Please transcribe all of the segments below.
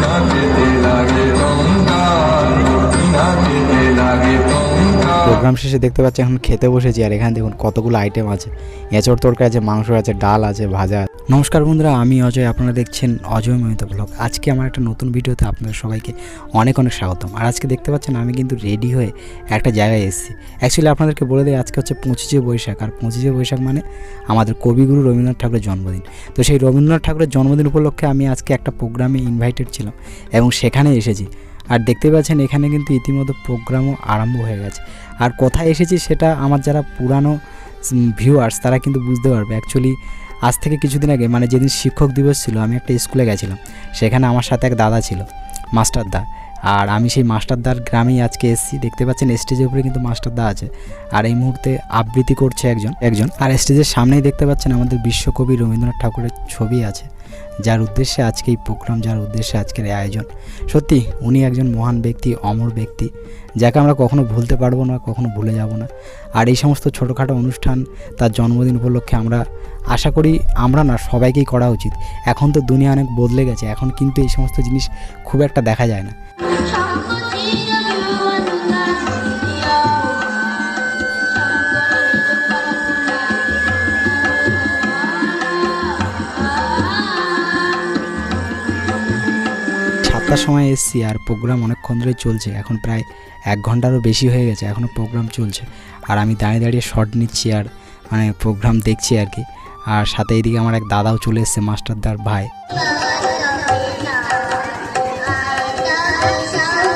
nave. Programme শেষে দেখতে পাচ্ছি এখন খেতে বসেছি আর এখানে দেখুন কতগুলো আইটেম আছে। এঁচড় তরকারি আছে, মাংস আছে, ডাল আছে, ভাজা নমস্কার বন্ধুরা, আমি অজয়, আপনারা দেখছেন অজয় মহিতা ব্লগ। আজকে আমার একটা নতুন ভিডিওতে আপনাদের সবাইকে অনেক অনেক স্বাগতম। আর আজকে দেখতে পাচ্ছেন আমি কিন্তু রেডি হয়ে একটা জায়গায় এসেছি। অ্যাকচুয়ালি আপনাদেরকে বলে দিই, আজকে হচ্ছে পঁচিশে বৈশাখ। আর পঁচিশে বৈশাখ মানে আমাদের কবিগুরু রবীন্দ্রনাথ ঠাকুরের জন্মদিন। তো সেই রবীন্দ্রনাথ ঠাকুরের জন্মদিন উপলক্ষে আমি আজকে একটা প্রোগ্রামে ইনভাইটেড ছিলাম এবং সেখানে এসেছি। আর দেখতে পাচ্ছেন এখানে কিন্তু ইতিমধ্যে প্রোগ্রামও আরম্ভ হয়ে গেছে। আর কোথায় এসেছি সেটা আমার যারা পুরানো ভিউয়ার্স তারা কিন্তু বুঝতে পারবে। অ্যাকচুয়ালি আজ থেকে কিছুদিন আগে মানে যেদিন শিক্ষক দিবস ছিল, আমি একটা স্কুলে গেছিলাম। সেখানে আমার সাথে এক দাদা ছিল, মাস্টার দা। আর আমি সেই মাস্টারদার গ্রামেই আজকে এসেছি। দেখতে পাচ্ছেন, স্টেজের উপরে কিন্তু মাস্টারদা আছে। আর এই মুহূর্তে আবৃত্তি করছে একজন একজন। আর স্টেজের সামনেই দেখতে পাচ্ছেন, আমাদের বিশ্বকবি রবীন্দ্রনাথ ঠাকুরের ছবি আছে, যার উদ্দেশ্যে আজকে এই প্রোগ্রাম, যার উদ্দেশ্যে আজকের এই আয়োজন। সত্যি, উনি একজন মহান ব্যক্তি, অমর ব্যক্তি, যাকে আমরা কখনো ভুলতে পারব না, কখনো ভুলে যাব না। আর এই সমস্ত ছোটোখাটো অনুষ্ঠান, তার জন্মদিন উপলক্ষে আমরা আশা করি, আমরা না, সবাইকেই করা উচিত। এখন তো দুনিয়া অনেক বদলে গেছে, এখন কিন্তু এই সমস্ত জিনিস খুব একটা দেখা যায় না। সাতটার সময় এসছি আর প্রোগ্রাম অনেকক্ষণ ধরে চলছে। এখন প্রায় এক ঘন্টারও বেশি হয়ে গেছে এখনও প্রোগ্রাম চলছে। আর আমি দাঁড়িয়ে দাঁড়িয়ে শর্ট নিচ্ছি আর মানে প্রোগ্রাম দেখছি আর কি। আর সাথে এদিকে আমার এক দাদাও চলে এসছে মাস্টারদার ভাই। time.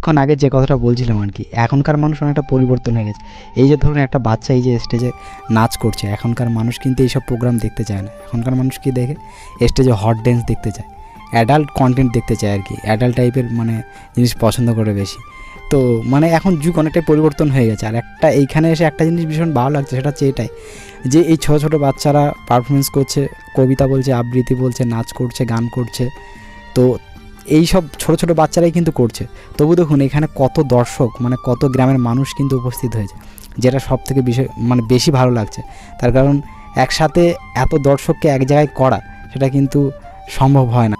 এখন আগে যে কথাটা বলছিলাম আর কি, এখনকার মানুষ অনেকটা পরিবর্তন হয়ে গেছে। এই যে ধরুন একটা বাচ্চা এই যে স্টেজে নাচ করছে, এখনকার মানুষ কিন্তু এইসব প্রোগ্রাম দেখতে চায় না। এখনকার মানুষ কি দেখে? স্টেজে হট ড্যান্স দেখতে চায় অ্যাডাল্ট কন্টেন্ট দেখতে চায় আর কি অ্যাডাল্ট টাইপের মানে জিনিস পছন্দ করে বেশি। তো মানে এখন যুগ অনেকটাই পরিবর্তন হয়ে গেছে। আর একটা এইখানে এসে একটা জিনিস ভীষণ ভালো লাগছে, সেটা হচ্ছে এটাই যে এই ছোটো ছোটো বাচ্চারা পারফরমেন্স করছে, কবিতা বলছে, আবৃত্তি বলছে, নাচ করছে, গান করছে। তো এই সব ছোট ছোট বাচ্চারাই কিন্তু করছে। তবু দেখুন, এখানে কত দর্শক মানে কত গ্রামের মানুষ কিন্তু উপস্থিত হয়েছে, যেটা সব থেকে বিষয় মানে বেশি ভালো লাগছে। তার কারণ, একসাথে এত দর্শককে এক জায়গায় করা, সেটা কিন্তু সম্ভব হয় না।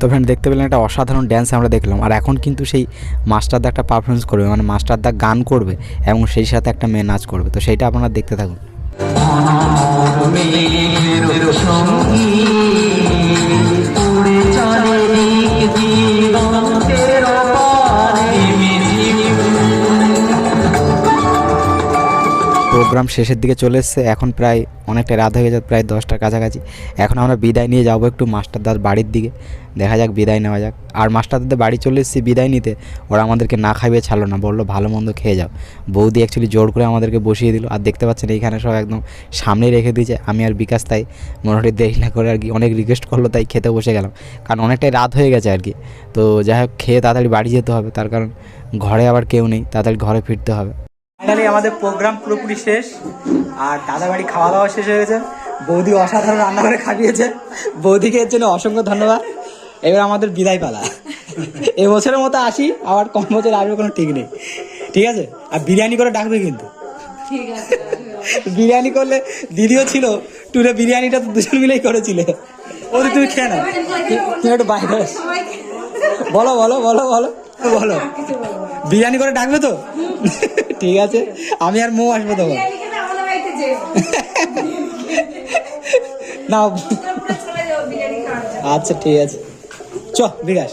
তো ফ্রেন্ড দেখতে পেলেন একটা অসাধারণ ড্যান্স আমরা দেখলাম। আর এখন কিন্তু সেই মাস্টারদা একটা পারফরমেন্স করবে মানে মাস্টারদা গান করবে এবং সেই সাথে একটা মেয়ে নাচ করবে। তো সেইটা আপনারা দেখতে থাকুন। প্রোগ্রাম শেষের দিকে চলে এসছে। এখন প্রায় অনেকটা রাত হয়ে গেছে, প্রায় দশটার কাছাকাছি। এখন আমরা বিদায় নিয়ে যাব একটু মাস্টারদার বাড়ির দিকে। দেখা যাক, বিদায় নেওয়া যাক। আর মাস্টারদাদের বাড়ি চলে এসেছি বিদায় নিতে। ওরা আমাদেরকে না খাইয়ে ছাড়লো না, বলল, ভালো মন্দ খেয়ে যাও। বৌদি অ্যাকচুয়ালি জোর করে আমাদেরকে বসিয়ে দিল। আর দেখতে পাচ্ছেন, এইখানে সব একদম সামনেই রেখে দিয়েছে। আমি আর বিকাশ তাই মোটামুটি দেরি না করে আর কি অনেক রিকোয়েস্ট করল, তাই খেতে বসে গেলাম। কারণ অনেকটাই রাত হয়ে গেছে আর কি। তো যাই হোক, খেয়ে তাড়াতাড়ি বাড়ি যেতে হবে। তার কারণ ঘরে আবার কেউ নেই, তাড়াতাড়ি ঘরে ফিরতে হবে। ফাইনালি আমাদের প্রোগ্রাম পুরোপুরি শেষ আর দাদা বাড়ি খাওয়া দাওয়া শেষ হয়ে গেছে। বৌদি অসাধারণ রান্না করে খাইয়েছে বৌদিকে এর জন্য অসংখ্য ধন্যবাদ। এবার আমাদের বিদায় পালা এবছরের মতো আসি আবার কম বছর আসবে কোনো ঠিক নেই। ঠিক আছে? আর বিরিয়ানি করে ডাকবে কিন্তু। বিরিয়ানি করলে দিদিও ছিল টুরে বিরিয়ানিটা তো দুজন মিলেই করেছিলে। ওদের তুমি খেয়ে নাও। তুমি একটু বাইরে বলো বলো বলো বলো বলো। বিরিয়ানি করে ডাকবে তো? ঠিক আছে? আমি আর মৌ আসব তখন। না আচ্ছা ঠিক আছে। চ বিকাশ।